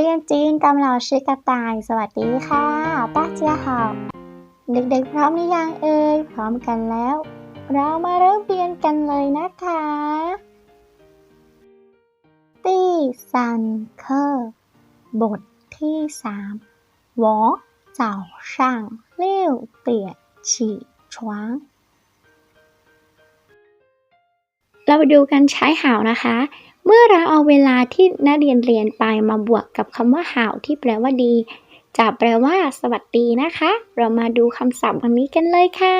เรียนจีนกำลังชื่อกระต่าย สวัสดีค่ะ ป้าเจียห่าเด็กๆพร้อมหรือยังเอ่ยพร้อมกันแล้ว เรามาเริ่มเรียนกันเลยนะคะตี้ซันเคอร์บทที่สามวอเจ้าช่างเลี้ยวเตี่ยฉีชวงเราไปดูกันใช้หาวนะคะ เมื่อเราเอาเวลาที่นักเรียนเรียนไปมาบวกกับคำว่าหาวที่แปลว่าดี จะแปลว่า สวัสดีนะคะ เรามาดูคำศัพท์คำนี้กันเลยค่ะ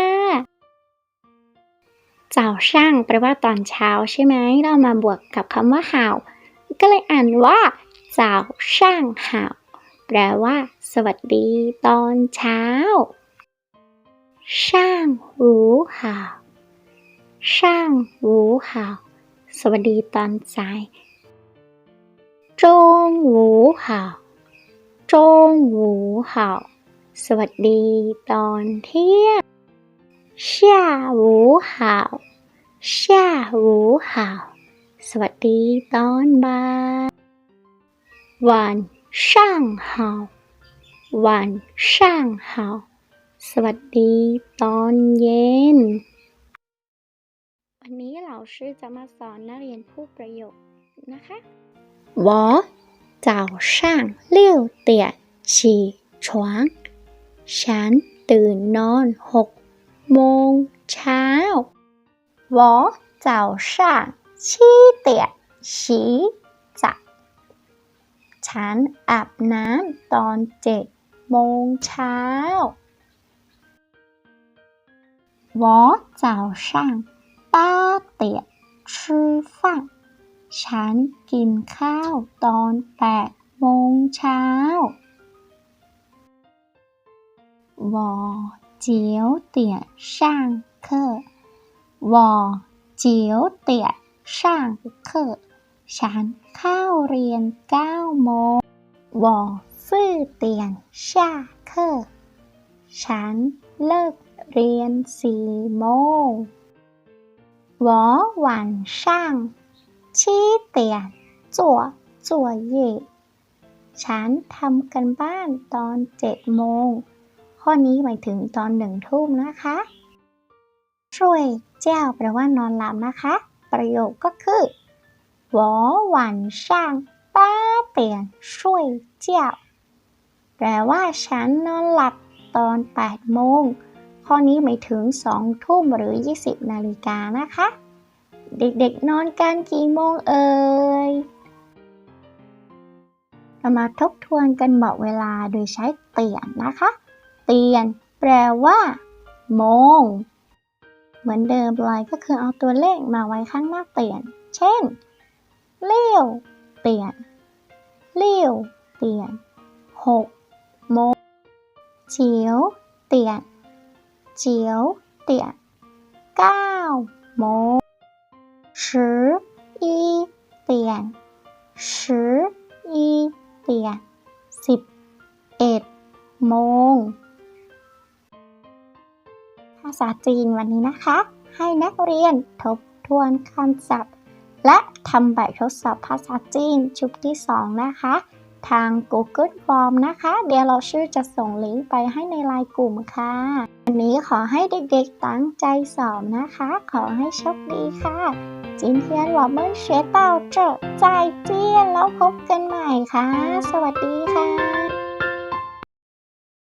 เจ้าช่างแปลว่าตอนเช้าใช่ไหม เรามาบวกกับคำว่าหาวก็เลยอ่านว่าเจ้าช่างหาวแปลว่า สวัสดีตอนเช้า ช่างหูหาวช่างหูหาว สวัสดีตอนสายจงหูหาวจงหูหาวสวัสดีตอนเที่ยง下午好下午好สวัสดีตอนบ่าย晚上好晚上好สวัสดีตอนเย็น วันนี้เราชื่อจะมาสอนนักเรียนผู้ประโยคนะคะ我早上六点起床ฉันตื่นนอนหกโมงเช้า我早上七点洗澡ฉันอาบน้ำตอนเจ็ดโมงเช้า我早上 ป้าเตี่ยชื่ฟังฉันกินข้าวตอนแปดโมงเช้าวอเจียวเตี่ยช่าเจียวเตี่ยช่ฉันเข้าเรียนเก้าโมงวอซื่เตี่าเคฉันเลิกเรียนสี่โมง 我晚上七点做作业ฉันทำกันบ้านตอนเจ็ดโมง ข้อนี้หมายถึงตอนหนึ่งทุ่มนะคะ ช่วยเจ้าแปลว่านอนหลับนะคะ ประโยคก็คือ我晚上八点睡觉แปลว่าฉันนอนหลับตอน8โมง ข้อนี้หมายถึง 2 ทุ่มหรือ 20 นาฬิกานะคะ เด็กๆนอนกันกี่โมงเอ่ย เรามาทบทวนกันบอกเวลาโดยใช้เตียนนะคะ เตียนแปลว่า โมง เหมือนเดิมเลยก็คือเอาตัวเลขมาไว้ข้างหน้าเตียน เช่น เลี้ยว เตียน เลี้ยว เตียนหกโมงเจียว เตียน เจียว เตียนเก้าโมง十一点十一点สิบเอ็ดโมง ภาษาจีนวันนี้นะคะ ให้นักเรียนทบทวนคำศัพท์ และทำแบบทดสอบภาษาจีนชุดที่ 2 นะคะ ทาง Google Form นะคะ เดี๋ยวเราชื่อจะส่งลิงก์ไปให้ในไลน์กลุ่มค่ะ วันนี้ขอให้เด็กๆตั้งใจสอบนะคะ ขอให้โชคดีค่ะ今天我们学到这再见แล้วพบกันใหม่ค่ะ สวัสดีค่ะ